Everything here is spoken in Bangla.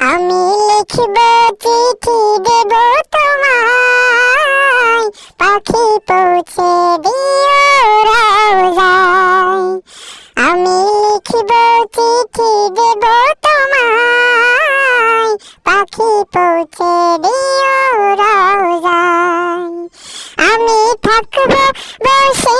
আমি লিখব চিঠি দেব তোমায়। পাখি পৌঁছে দিও রাউজায় আমি লিখব চিঠি দেব তোমায়। পাখি পৌঁছে দিও রাউজায় আমি থাকব বসে